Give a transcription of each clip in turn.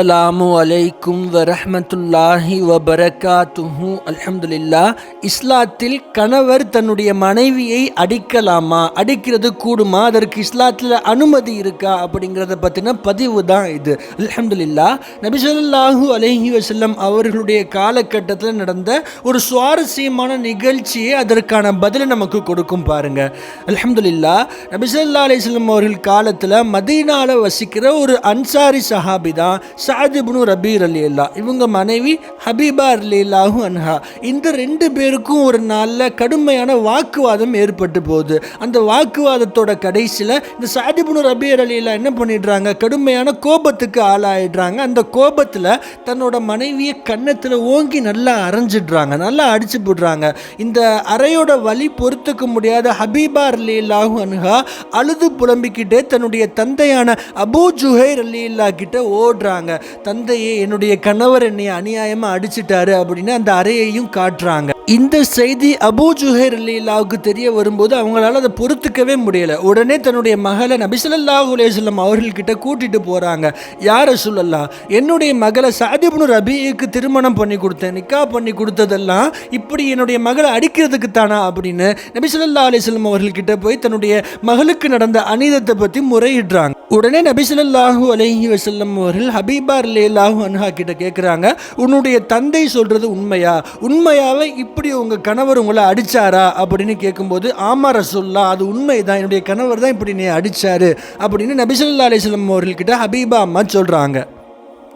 Alarm அலைக்கும் வரஹ்மத்துல்லாஹி வபரகாத்துஹு அல்ஹம்துலில்லா இஸ்லாத்தில் கணவர் தன்னுடைய மனைவியை அடிக்கலாமா? அடிக்கிறது கூடுமா? அதற்கு இஸ்லாத்தில் அனுமதி இருக்கா? அப்படிங்கிறத பற்றின பதிவு தான் இது. அல்ஹம்துலில்லா நபிசல்லாஹூ அலஹி வசல்லம் அவர்களுடைய காலகட்டத்தில் நடந்த ஒரு சுவாரஸ்யமான நிகழ்ச்சியை அதற்கான பதிலை நமக்கு கொடுக்கும் பாருங்க. அல்ஹம்துலில்லா நபிசல்லா ஸல்லல்லாஹு அவர்கள் காலத்தில் மதீனாவில் வசிக்கிற ஒரு அன்சாரி சஹாபி தான். சாதிபுனு ரபீர் அலி அல்லா இவங்க மனைவி ஹபீபா அலி அல்லாஹு அன்ஹா. இந்த ரெண்டு பேருக்கும் ஒரு நாளில் கடுமையான வாக்குவாதம் ஏற்பட்டு போகுது. அந்த வாக்குவாதத்தோட கடைசியில் இந்த சாதிபுனு ரபீர் அலி அல்லா என்ன பண்ணிடுறாங்க? கடுமையான கோபத்துக்கு ஆளாயிடுறாங்க. அந்த கோபத்தில் தன்னோட மனைவியை கன்னத்தில் ஓங்கி நல்லா அரைஞ்சிடுறாங்க. நல்லா அடிச்சு போடுறாங்க. இந்த அறையோட வலி பொறுத்துக்க முடியாத ஹபீபா அலி அல்லாஹு அன்ஹா அழுது புலம்பிக்கிட்டே தன்னுடைய தந்தையான அபூ ஜுஹைர் அலி அல்லா கிட்ட ஓடுறாங்க. தந்தையே என்னுடைய கணவர் என்னை அநியாயமாக அடிச்சிட்டாரு அப்படின்னு அந்த அறையையும் காட்டுறாங்க. இந்த செய்தி அபூ ஜுஹேர் அல்லாவுக்கு தெரிய வரும்போது அவங்களால அதை பொறுத்துக்கவே முடியல. உடனே தன்னுடைய மகளை நபிசல்லாஹு அலையம் அவர்கள்கிட்ட கூட்டிட்டு போறாங்க. யார சொல்லலாம் என்னுடைய மகளை சாதிபுனு ரபிக்கு திருமணம் பண்ணி கொடுத்தேன் நிக்கா பண்ணி கொடுத்ததெல்லாம் இப்படி என்னுடைய மகளை அடிக்கிறதுக்கு தானா அப்படின்னு நபிசல்லா அலிஸ்லம் அவர்கள்கிட்ட போய் தன்னுடைய மகளுக்கு நடந்த அநீதத்தை பற்றி முறையிடுறாங்க. உடனே நபிசல்லாஹூ அலஹி வசல்லம் அவர்கள் ஹபீபா லேலாஹூ அன்ஹா கிட்ட கேட்குறாங்க உன்னுடைய தந்தை சொல்கிறது உண்மையா? உண்மையாவே இப்படி உங்கள் கணவர் உங்களை அடிச்சாரா? அப்படின்னு கேட்கும்போது ஆமா ரசூல்லா அது உண்மைதான். என்னுடைய கணவர் தான் இப்படி நீ அடிச்சாரு. அப்படின்னு நபிசல்லா அலிஸ்லம் அவர்கள்கிட்ட ஹபீபா அம்மா சொல்கிறாங்க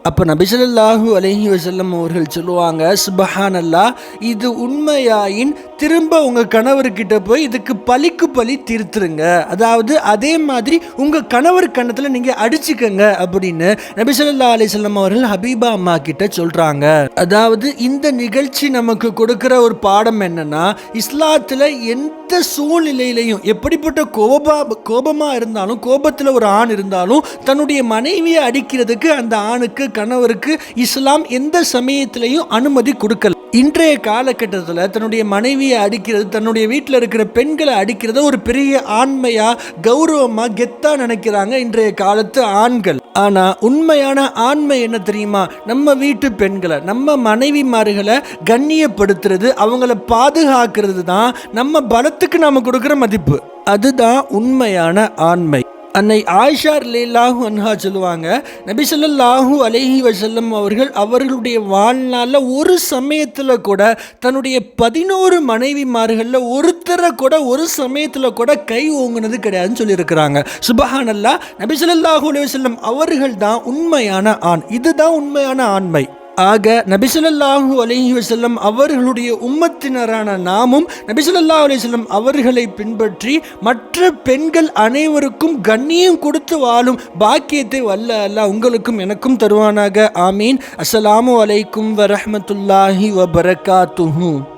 அப்போ நபிசல்லாஹு அலஹி வசல்லம் அவர்கள் சொல்லுவாங்க சுபஹானல்லா இது உண்மையாயின் திரும்ப உங்கள் கணவர்கிட்ட போய் இதுக்கு பலிக்கு பலி தீர்த்துருங்க. அதாவது அதே மாதிரி உங்கள் கணவர் கண்ணத்தில் நீங்கள் அடிச்சுக்கங்க அப்படின்னு நபிசல்லா அலிசல்லம் அவர்கள் ஹபீபா அம்மா கிட்ட சொல்கிறாங்க அதாவது இந்த நிகழ்ச்சி நமக்கு கொடுக்குற ஒரு பாடம் என்னன்னா இஸ்லாத்தில் எந்த சூழ்நிலையிலையும் எப்படிப்பட்ட கோபா கோபமாக இருந்தாலும் கோபத்தில் ஒரு ஆண் இருந்தாலும் தன்னுடைய மனைவியை அடிக்கிறதுக்கு அந்த ஆணுக்கு கணவருக்கு இஸ்லாம் எந்த சமயத்திலையும் அனுமதி கொடுக்கல. இன்றைய காலகட்டத்தில் தன்னுடைய மனைவியை அடிக்கிறது தன்னுடைய வீட்டில் இருக்கிற பெண்களை அடிக்கிறத ஒரு பெரிய ஆண்மையாக கௌரவமாக கெத்தாக நினைக்கிறாங்க இன்றைய காலத்து ஆண்கள். ஆனால் உண்மையான ஆண்மை என்ன தெரியுமா? நம்ம வீட்டு பெண்களை நம்ம மனைவிமார்களை கண்ணியப்படுத்துறது அவங்கள பாதுகாக்கிறது தான் நம்ம பலத்துக்கு நாம் கொடுக்குற மதிப்பு. அதுதான் உண்மையான ஆண்மை. அன்னை ஆயிஷா லேலாஹு அன்ஹா சொல்லுவாங்க நபி ஸல்லல்லாஹு வசல்லம் அவர்கள் அவர்களுடைய வாழ்நாளில் ஒரு சமயத்தில் கூட தன்னுடைய பதினோரு மனைவிமார்களில் ஒருத்தரை கூட ஒரு சமயத்தில் கூட கை ஓங்குனது கிடையாதுன்னு சொல்லியிருக்கிறாங்க. சுபஹானல்லா நபி அலி வசல்லம் அவர்கள் தான் உண்மையான ஆண். இதுதான் உண்மையான ஆண்மை. ஆக நபிசுலல்லாஹு அலஹி வசல்லம் அவர்களுடைய உம்மத்தினரான நாமும் நபிசல்லாஹ் அலிசல்லம் அவர்களை பின்பற்றி மற்ற பெண்கள் அனைவருக்கும் கண்ணியம் கொடுத்து வாழும் பாக்கியத்தை வல்ல அல்லாஹ் உங்களுக்கும் எனக்கும் தருவானாக. ஆமீன். அஸ்ஸலாமு அலைக்கும் வரஹமத்துல்லாஹி வபரகாத்துஹூ.